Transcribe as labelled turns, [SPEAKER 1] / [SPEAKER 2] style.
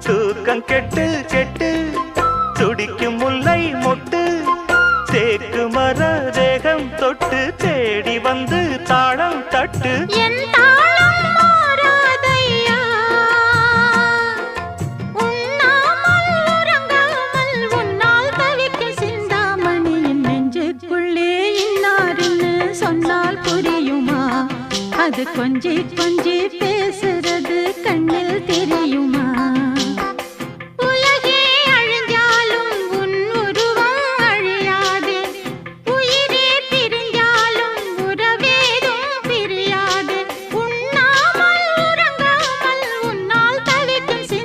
[SPEAKER 1] தூக்கம் கெட்டு கெட்டு துடிக்கும் முல்லை மொட்டு தேக்கு மர தேகம் தொட்டு தேடி வந்து தாளம் தட்டு.
[SPEAKER 2] அது கொஞ்சி கொஞ்சி பேசுறது கண்ணில்